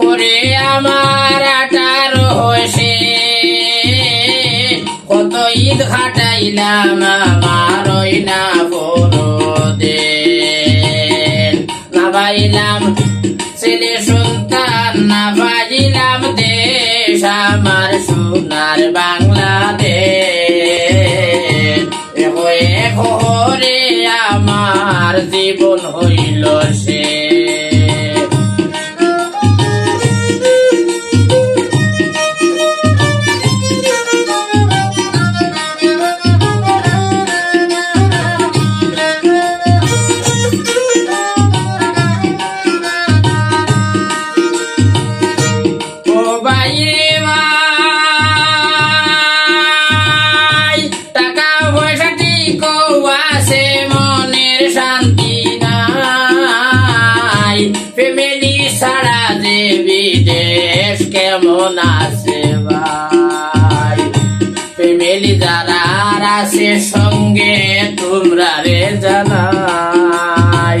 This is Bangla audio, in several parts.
ওরে আমার আটার হয়েছে। কত ঈদ খাটাইলাম আমার ওই না বড় দেন না পাইলাম ছেলে সন্তান না বাজিলাম দেশ আমার সোনার বাংলাদেশ। এহো এহো রে আমার জীবন হইল সে। আছে সঙ্গে তোমরা রে জানাই।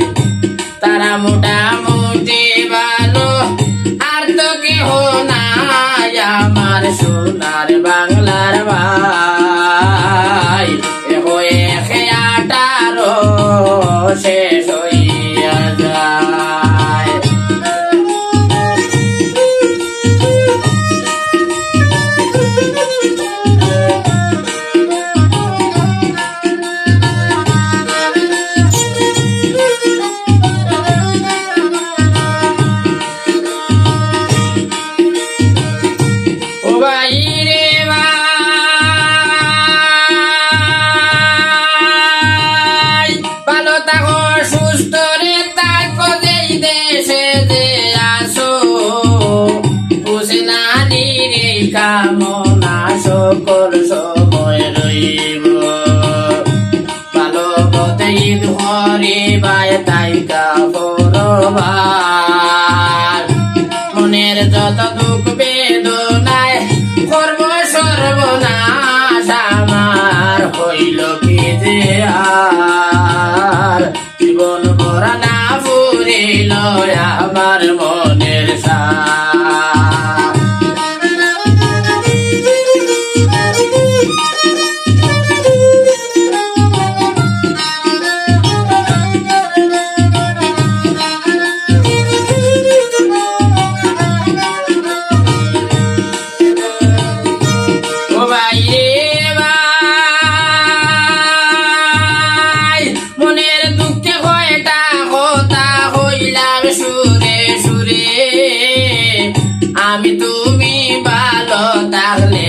তারা মোটামুটি ভালো, আর তো কেহ নাই আমার সোনার বাংলার তাই কাপড় সুরে সুরে, আমি তুমি ভালো থাকলে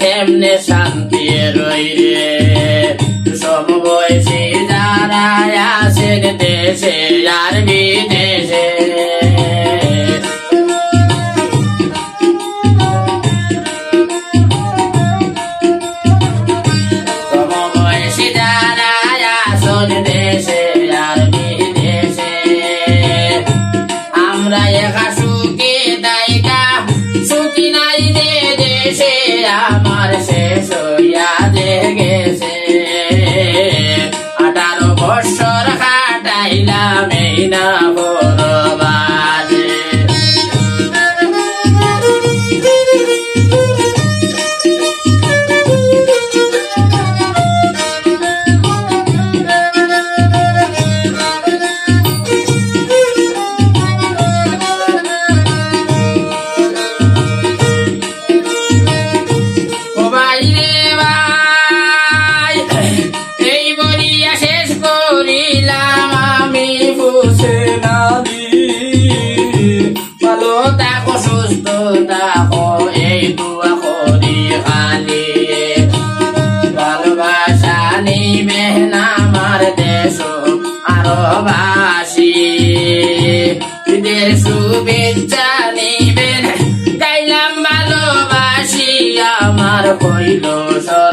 কেমনে শান্তি রই রে? বয়সে যারা আসেন দেশে আর বিদেশে ঈদের শুভেচ্ছা নিবেন গাইলাম ভালোবাসি আমার হইল সর্বনাশী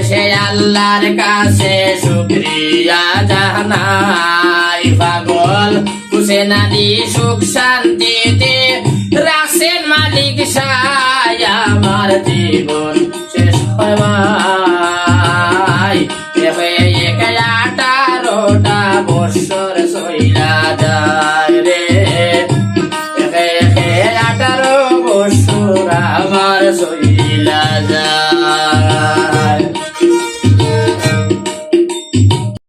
অবশেষে আল্লাহর কাছে শুক্রিয়া জানাই। পাগল হুসেনাদি সুখ শান্তিতে রাসেন মালিক সায় আমার জীবন।